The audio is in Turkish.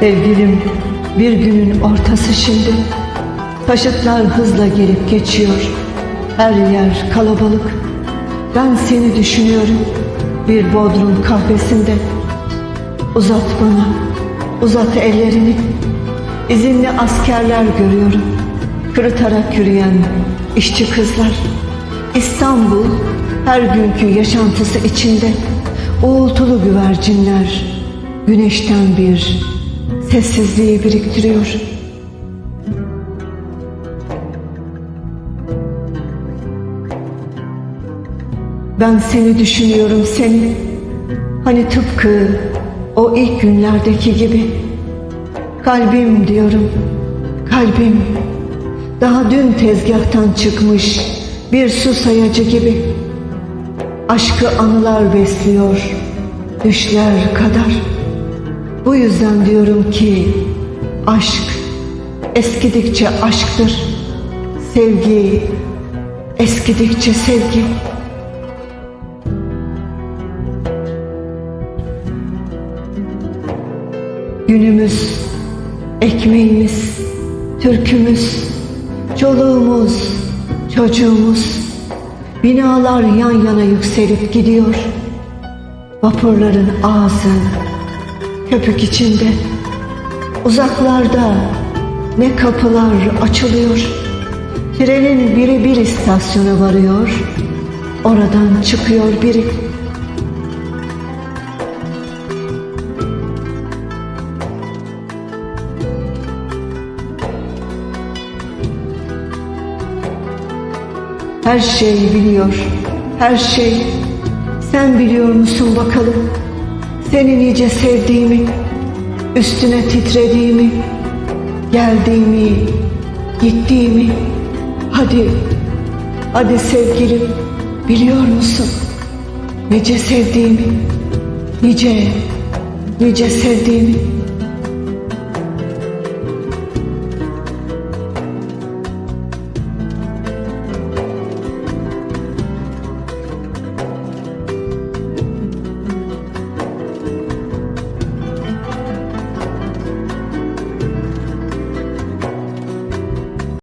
Sevgilim bir günün ortası şimdi. Taşıtlar hızla gelip geçiyor. Her yer kalabalık. Ben seni düşünüyorum bir bodrum kahvesinde. Uzat bana, uzat ellerini. İzinli askerler görüyorum. Kırıtarak yürüyen işçi kızlar. İstanbul her günkü yaşantısı içinde uğultulu güvercinler güneşten bir sessizliği biriktiriyor. Ben seni düşünüyorum seni. Hani tıpkı o ilk günlerdeki gibi. Kalbim diyorum. Kalbim. Daha dün tezgahtan çıkmış bir su sayacı gibi. Aşkı anılar besliyor. Düşler kadar. Bu yüzden diyorum ki aşk eskidikçe aşktır. Sevgi eskidikçe sevgi. Günümüz, ekmeğimiz, türkümüz, çoluğumuz, çocuğumuz, binalar yan yana yükselip gidiyor. Vapurların ağzı köpük içinde, uzaklarda ne kapılar açılıyor. Trenin biri bir istasyona varıyor, oradan çıkıyor biri. Her şey biliyor, her şey. Sen biliyor musun bakalım? Seni nice sevdiğimi, üstüne titrediğimi, geldiğimi, gittiğimi. Hadi, hadi sevgilim, biliyor musun? Nice sevdiğimi, nice, nice sevdiğimi.